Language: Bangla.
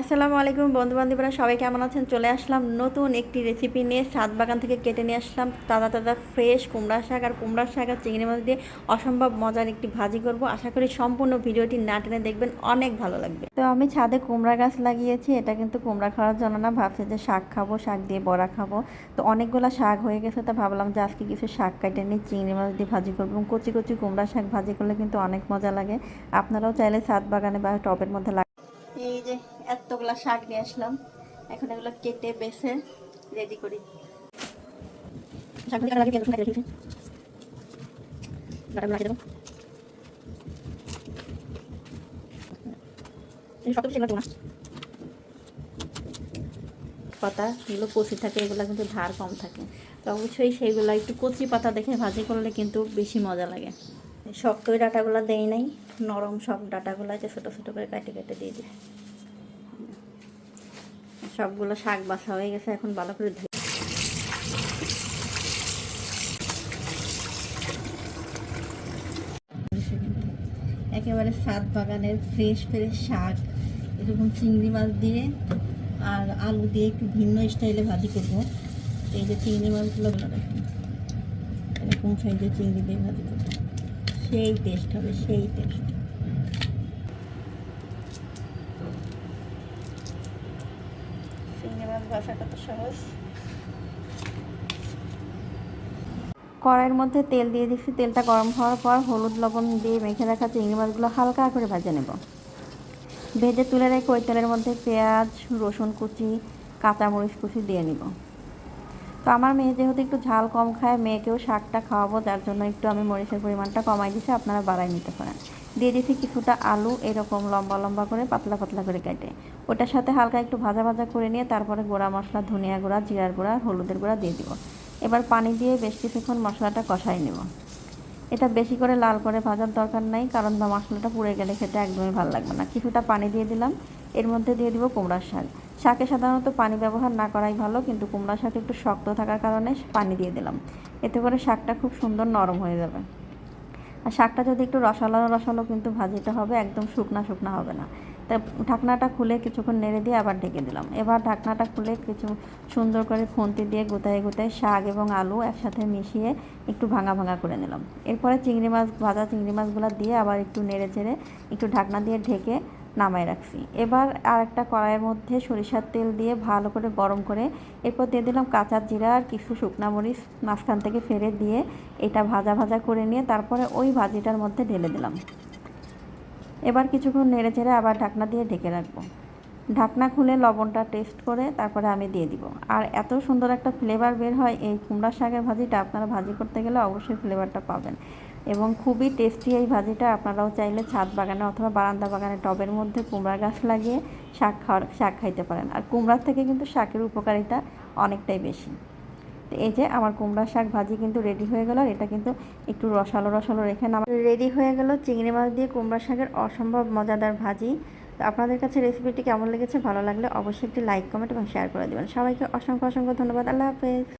আসসালামু আলাইকুম বন্ধু বান্ধবরা সবাই কেমন আছেন? চলে আসলাম নতুন একটি রেসিপি নিয়ে সাত বাগান থেকে কেটে নিয়ে আসলাম। তাজা তাজা ফ্রেশ কুমড়া শাক আর কুমড়া শাক আর চিংড়ি মাছ দিয়ে অসম্ভব মজার একটি ভাজি করব। আশা করি সম্পূর্ণ ভিডিওটি না টেনে দেখবেন, অনেক ভালো লাগবে। তো আমি ছাদে কুমড়া গাছ লাগিয়েছি, এটা কিন্তু কুমড়া খাওয়ার জন্য না, ভাবছি যে শাক খাব, শাক দিয়ে বড়া খাব। তো অনেকগুলো শাক হয়ে গেছে, তো ভাবলাম যে আজকে কিছু শাক কাটে নিয়ে চিংড়ি মাছ দিয়ে ভাজি করব এবং কচি কচি কুমড়া শাক ভাজি করলে কিন্তু অনেক মজা লাগে। আপনারাও চাইলে ছাদ বাগানে বা টবের মধ্যে এই যে এতগুলা শাক নিয়ে আসলাম। এখন এগুলো কেটে, বেছে রেডি করি। পাতা এগুলো কচি থাকে, এগুলো কিন্তু ধার কম থাকে। তো অবশ্যই সেইগুলো একটু কচি পাতা দেখে ভাজি করলে কিন্তু বেশি মজা লাগে। শক্ত ওই ডাটাগুলো দেই নাই, নরম সব ডাটাগুলো আছে ছোটো ছোটো করে কেটে কেটে দিয়ে দিই। সবগুলো শাক বাছা হয়ে গেছে, এখন ভালো করে ধুয়ে একেবারে সাত বাগানের ফ্রেশ ফ্রেশ শাক, এরকম চিংড়ি মাছ দিয়ে আর আলু দিয়ে একটু ভিন্ন স্টাইলে ভাজি করব। এই যে চিংড়ি মাছগুলো এরকম সাইজের চিংড়ি দিয়ে ভাজি করব। সেই টেস্ট হবে সেই টেস্ট চিংড়ি মাছ ভাজা কত সহজ। কড়াইয়ের মধ্যে তেল দিয়ে দিচ্ছি। তেলটা গরম হওয়ার পর হলুদ লবণ দিয়ে মেখে রাখা চিংড়ি মাছগুলো হালকা করে ভেজে নেব। ভেজে তুলে রেখে ওই তেলের মধ্যে পেঁয়াজ রসুন কুচি কাঁচামরিচ কুচি দিয়ে নিব। তো আমার মেয়ে যেহেতু একটু ঝাল কম খায়, মেয়েকেও শাকটা খাওয়াবো, যার জন্য একটু আমি মরিচের পরিমাণটা কমাই দিছি, আপনারা বাড়াই নিতে পারেন। দিয়ে দিচ্ছি কিছুটা আলু, এরকম লম্বা লম্বা করে, পাতলা পাতলা করে কেটে। ওটার সাথে হালকা একটু ভাজা ভাজা করে নিয়ে তারপরে গোড়া মশলা, ধনিয়া গুঁড়া, জিরার গুঁড়া, হলুদের গুঁড়া দিয়ে দিব। এবার পানি দিয়ে বেশ কিছুক্ষণ মশলাটা কষাই নেব। এটা বেশি করে লাল করে ভাজার দরকার নাই, কারণ মশলাটা পুড়ে গেলে খেতে একদমই ভালো লাগবে না। কিছুটা পানি দিয়ে দিলাম, এর মধ্যে দিয়ে দিব কুমড়ার শাক। শাকে সাধারণত পানি ব্যবহার না করাই ভালো, কিন্তু কুমড়া শাক একটু শক্ত থাকার কারণে পানি দিয়ে দিলাম। এতে করে শাকটা খুব সুন্দর নরম হয়ে যাবে। আর শাকটা যদি একটু রসালো রসালো কিন্তু ভাজিটা হবে, একদম শুকনা শুকনা হবে না। তা ঢাকনাটা খুলে কিছুক্ষণ নেড়ে দিয়ে আবার ঢেকে দিলাম। এবার ঢাকনাটা খুলে কিছু সুন্দর করে খুন্তি দিয়ে গোতায় গোতায় শাক এবং আলু একসাথে মিশিয়ে একটু ভাঙা ভাঙা করে নিলাম। এরপরে চিংড়ি মাছ, ভাজা চিংড়ি মাছগুলো দিয়ে আবার একটু নেড়ে চেড়ে একটু ঢাকনা দিয়ে ঢেকে নামাই রাখছি। এবার আর একটা কড়াইয়ের মধ্যে সরিষার তেল দিয়ে ভালো করে গরম করে এরপর দিয়ে দিলাম কাঁচা জিরা আর কিছু শুকনা মরিচ মাঝখান থেকে ফেলে দিয়ে এটা ভাজা ভাজা করে নিয়ে তারপরে ওই ভাজিটার মধ্যে ঢেলে দিলাম। এবার কিছুক্ষণ নেড়ে চেড়ে আবার ঢাকনা দিয়ে ঢেকে রাখব। ঢাকনা খুলে লবণটা টেস্ট করে তারপরে আমি দিয়ে দিব। আর এত সুন্দর একটা ফ্লেভার বের হয় এই কুমড়া শাকের ভাজিটা, আপনারা ভাজি করতে গেলে অবশ্যই ফ্লেভারটা পাবেন। এবং খুবই টেস্টি এই ভাজিটা, আপনারাও চাইলে ছাদ বাগানে অথবা বারান্দা বাগানে টবের মধ্যে কুমড়া গাছ লাগিয়ে শাক খাওয়ার, শাক খাইতে পারেন। আর কুমড়ার থেকে কিন্তু শাকের উপকারিতা অনেকটাই বেশি। এই যে আমার কুমড়া শাক ভাজি কিন্তু রেডি হয়ে গেল এটা কিন্তু একটু রসালো রসালো রেখে নাম রেডি হয়ে গেল চিংড়ি মাছ দিয়ে কুমড়া শাকের অসম্ভব মজাদার ভাজি। তো আপনাদের কাছে রেসিপিটি কেমন লেগেছে, ভালো লাগলে অবশ্যই একটি লাইক কমেন্ট এবং শেয়ার করে দেবেন। সবাইকে অসংখ্য অসংখ্য ধন্যবাদ। আল্লাহ হাফেজ।